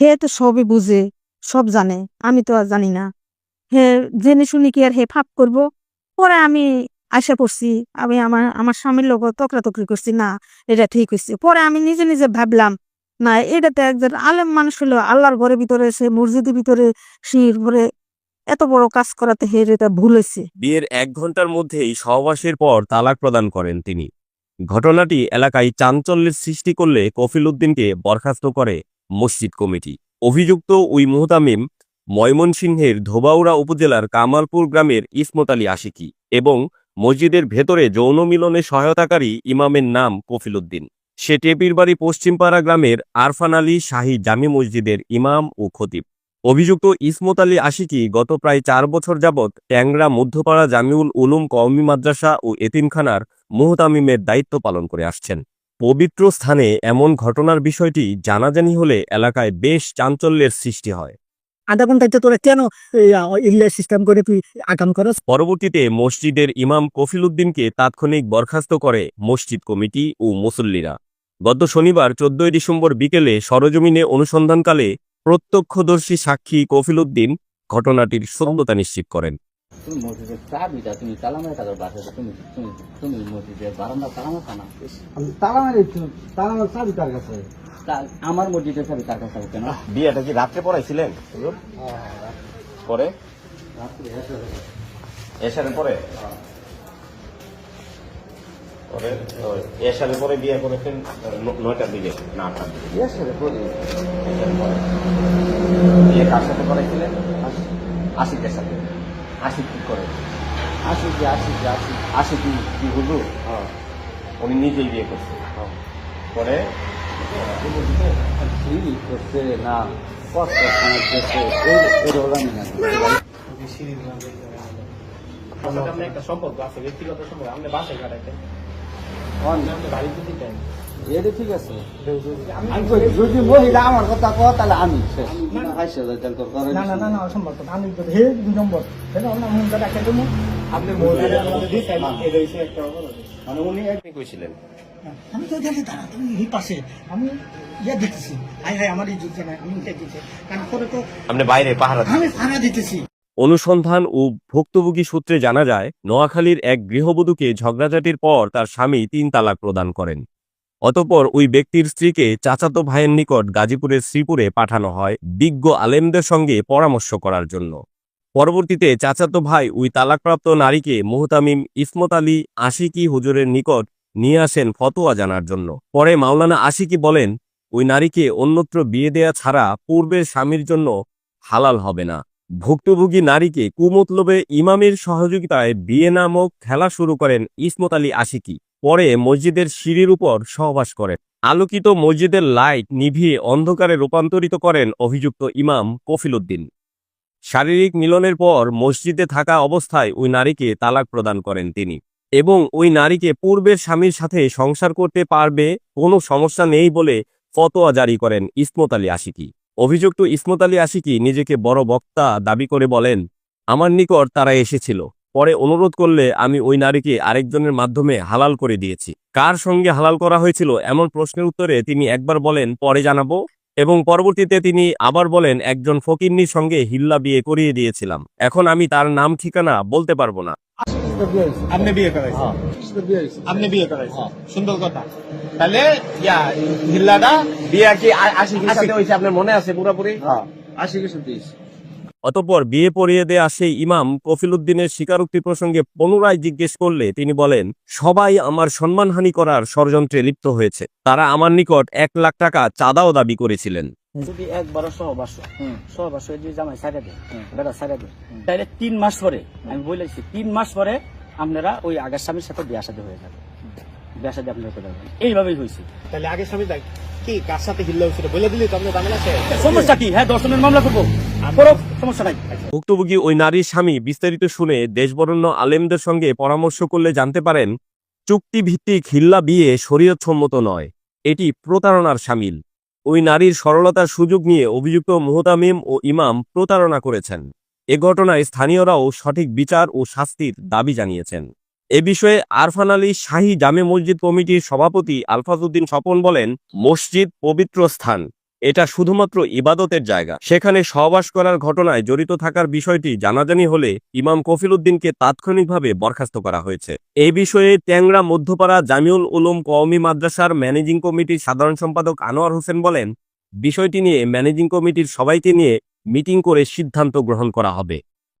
হে তো সবই বুঝে, সব জানে, আমি তো আর জানি না। হে, জেনে শুনি কি আর হে ফাপ করব? পরে আমি আশা করছি, আমি আমার আমার স্বামীর লোক তকরাতকরি করছি, না, এটা ঠিক হয়েছে পরে আমি নিজে নিজে ভাবলাম, না এটাতে একজন আলেম মানুষ হলো, আল্লাহর ঘরের ভিতরে, সে মসজিদের ভিতরে সিঁড়ির ভরে এত বড় কাজ করাতে হে এটা ভুল হয়েছে বিয়ের এক ঘণ্টার মধ্যেই সহবাসের পর তালাক প্রদান করেন তিনি। ঘটনাটি এলাকায় চাঞ্চল্যের সৃষ্টি করলে কফিল উদ্দিনকে বরখাস্ত করে মসজিদ কমিটি। অভিযুক্ত ওই মুহতামিম ময়মনসিংহের ধোবাউড়া উপজেলার কামালপুর গ্রামের ইসমত আলী আশিকি এবং মসজিদের ভেতরে যৌন মিলনে সহায়তাকারী ইমামের নাম কফিল উদ্দিন সে টেপিরবাড়ি পশ্চিমপাড়া গ্রামের আরফান আলী শাহী জামি মসজিদের ইমাম ও খতিব। অভিযুক্ত ইসমত আলী আশিকি গত প্রায় চার বছর যাবৎ ট্যাংরা, মধ্যপাড়া, জামিউল উলুম কওমি মাদ্রাসা ও এতিমখানার মুহতামিমের দায়িত্ব পালন করে আসছেন। পবিত্র স্থানে এমন ঘটনার বিষয়টি জানাজানি হলে এলাকায় বেশ চাঞ্চল্যের সৃষ্টি হয়। আধা ঘন্টাতে তোরা কেন? ইংলিশ সিস্টেম করে তুই আকাম করস? পরবর্তীতে মসজিদের ইমাম কফিল উদ্দিনকে তাৎক্ষণিক বরখাস্ত করে মসজিদ কমিটি ও মুসল্লিরা। গত শনিবার চোদ্দই ডিসেম্বর বিকেলে সরজমিনে অনুসন্ধানকালে প্রত্যক্ষদর্শী সাক্ষী কফিল উদ্দিন ঘটনাটির সত্যতা নিশ্চিত করেন। তুমি মসজিদের চাবিটা তুমি তালা মেরে থাকো বাসাটা তুমি তুমি তুমি মসজিদের বারান্দা তালা মারতা না। তালা মারি তালা মারি চাবি তার কাছে? আমার মসজিদের চাবি তার কাছে কেন? বিয়েটা কি রাত্রে পড়াইছিলেন? পরে? এসারের পরে? পরে এসারের পরে বিয়ে করেছেন নয়টার দিকে না আটটার দিকে। এসারের পরে। বিয়ে কার সাথে করাইছিলেন? আশিকের সাথে। আশিক কি করে? আসি কি আসি কি আসি আশিক কি কি হুজুর উনি নিজেই বিয়ে করছে। পরে? কি করছে? না কষ্ট আমি না একটা সম্পর্ক আছে ব্যক্তিগত সম্পর্ক। আপনি বাসায় আপনি বাড়িতে দিতেন এটা ঠিক আছে। আমি যদি মহিলা আমার কথা কয় তাহলে আমি। শেষ হাসি হাজার তোর করে না না না না অসম্ভব আমি তো হে দুই নম্বর। মহিলা দেবো। আপনি অপরাধ। মানে উনি একদিন কইছিলেন? আমি তো দেখি দাঁড়া তুমি এই পাশে। আমি ইয়ে দেখতেছি। হাই হাই আমার এই যুদ্ধ নাই আমি দিতে কারণ পরে তো আপনি বাইরে পাহারা আমি দিতেছি। অনুসন্ধান ও ভুক্তভোগী সূত্রে জানা যায় নোয়াখালীর এক গৃহবধূকে ঝগড়াঝাটির পর তার স্বামী তিন তালাক প্রদান করেন। অতপর ওই ব্যক্তির স্ত্রীকে চাচাতো ভাইয়ের নিকট গাজীপুরের শ্রীপুরে পাঠানো হয় বিজ্ঞ আলেমদের সঙ্গে পরামর্শ করার জন্য। পরবর্তীতে চাচাতো ভাই ওই তালাকপ্রাপ্ত নারীকে মুহতামিম ইসমত আলী আশিকি হুজুরের নিকট নিয়ে আসেন ফতোয়া জানার জন্য। পরে মাওলানা আশিকি বলেন, ওই নারীকে অন্যত্র বিয়ে দেয়া ছাড়া পূর্বের স্বামীর জন্য হালাল হবে না। ভুক্তভোগী নারীকে কুমতলবে ইমামের সহযোগিতায় বিয়ে নামক খেলা শুরু করেন ইসমত আলী আশিকি। পরে মসজিদের সিঁড়ির উপর সহবাস করেন। আলোকিত মসজিদের লাইট নিভিয়ে অন্ধকারে রূপান্তরিত করেন অভিযুক্ত ইমাম কফিল উদ্দিন শারীরিক মিলনের পর মসজিদে থাকা অবস্থায় ওই নারীকে তালাক প্রদান করেন তিনি এবং ওই নারীকে পূর্বের স্বামীর সাথে সংসার করতে পারবে, কোনো সমস্যা নেই বলে ফতোয়া জারি করেন ইসমত আলী আশিকি। অভিযুক্ত ইসমত আলী আশিকি নিজেকে বড় বক্তা দাবি করে বলেন, আমার নিকট তারা এসেছিল। পরে অনুরোধ করলে আমি ওই নারীকে আরেকজনের মাধ্যমে হালাল করে দিয়েছি। কার সঙ্গে হালাল করা হয়েছিল এমন প্রশ্নের উত্তরে তিনি একবার বলেন পরে জানাব। এবং পরবর্তীতে তিনি আবার বলেন একজন ফকিন্নির সঙ্গে হিল্লা বিয়ে করিয়ে দিয়েছিলাম। এখন আমি তার নাম ঠিকানা বলতে পারব না। আপনি বিয়ে করাইছেন। আপনি বিয়ে করাইছেন। সুন্দর কথা। তাহলে ইয়া হিল্লাটা বিয়ে কি আশিকির সাথে হয়েছে আপনার মনে আছে পুরোপুরি? হ্যাঁ। অতঃপর বিয়ে পড়িয়ে দেয়া সেই ইমাম কফিল উদ্দিনের স্বীকারোক্তি প্রসঙ্গে পুনরায় জিজ্ঞেস করলে তিনি বলেন সবাই আমার সম্মানহানি করার ষড়যন্ত্রে লিপ্ত হয়েছে। তারা আমার নিকট এক লাখ টাকা চাঁদাও দাবি করেছিলেন। যদি একবার সহবাস সহবাস যদি জামাই সাইডে দেয় বেটা সাইডে দেয় তাহলে তিন মাস পরে আমি বলেছি তিন মাস পরে আপনারা ওই আগের স্বামীর সাথে বিয়ে সাথে হয়ে যাবে। আপনারা করে দেবেন এইভাবেই হয়েছে। তাহলে আগে স্বামী কি কার সাথে হিল্লা হয়েছিল বলে দিলি তো জামেলা শেষ সমস্যা কি? হ্যাঁ দর্শনের মামলা করব। করো সমস্যা নাই। ভুক্তভোগী ওই নারীর স্বামী বিস্তারিত শুনে দেশবরণ্য আলেমদের সঙ্গে পরামর্শ করলে জানতে পারেন চুক্তিভিত্তিক হিল্লা বিয়ে শরীয়তসম্মত নয় এটি প্রতারণার সামিল। ওই নারীর সরলতার সুযোগ নিয়ে অভিযুক্ত মোহতামিম ও ইমাম প্রতারণা করেছেন। এ ঘটনায় স্থানীয়রাও সঠিক বিচার ও শাস্তির দাবি জানিয়েছেন। এ বিষয়ে আরফান আলী শাহী জামে মসজিদ কমিটির সভাপতি আলফাজউদ্দিন স্বপন বলেন, মসজিদ পবিত্র স্থান, এটা শুধুমাত্র ইবাদতের জায়গা। সেখানে সহবাস করার ঘটনায় জড়িত থাকার বিষয়টি জানাজানি হলে ইমাম কফিল উদ্দিনকে তাৎক্ষণিকভাবে বরখাস্ত করা হয়েছে। এই বিষয়ে ট্যাংরা মধ্যপাড়া জামিউল উলুম কওমি মাদ্রাসার ম্যানেজিং কমিটির সাধারণ সম্পাদক আনোয়ার হোসেন বলেন, বিষয়টি নিয়ে ম্যানেজিং কমিটির সবাইকে নিয়ে মিটিং করে সিদ্ধান্ত গ্রহণ করা হবে।